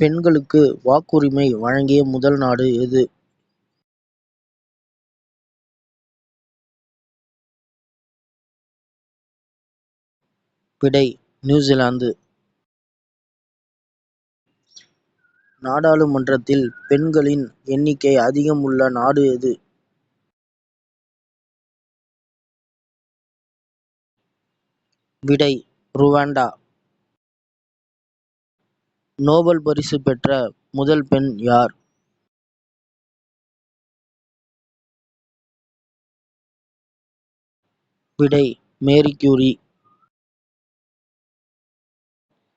பெண்களுக்கு வாக்குரிமை வழங்கிய முதல் நாடு எது? விடை நியூசிலாந்து. நாடாளுமன்றத்தில் பெண்களின் எண்ணிக்கை அதிகம் உள்ள நாடு எது? விடை ருவாண்டா. நோபல் பரிசு பெற்ற முதல் பெண் யார்? விடை மேரி கியூரி.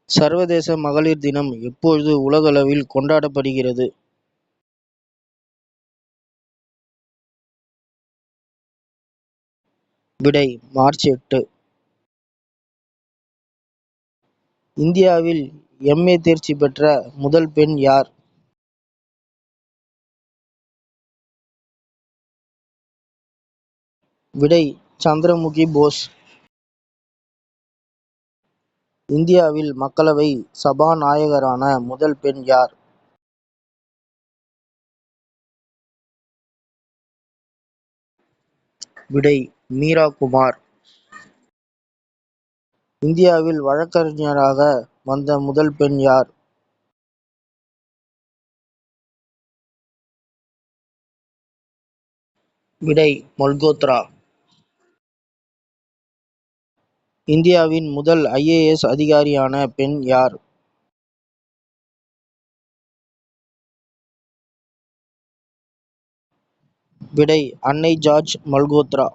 சர்வதேச மகளிர் தினம் எப்பொழுது உலகளவில் கொண்டாடப்படுகிறது? விடை மார்ச் எட்டு. இந்தியாவில் எம். ஏ. தேர்ச்சி பெற்ற முதல் பெண் யார்? விடை சந்திரமுகி போஸ். இந்தியாவில் மக்களவை சபாநாயகரான முதல் பெண் யார்? விடை மீரா குமார். இந்தியாவில் வழக்கறிஞராக வந்த முதல் பெண் யார்? விடை மல்கோத்ரா. இந்தியாவின் முதல் ஐ.ஏ.எஸ். அதிகாரியான பெண் யார்? விடை அன்னை ஜார்ஜ் மல்கோத்ரா.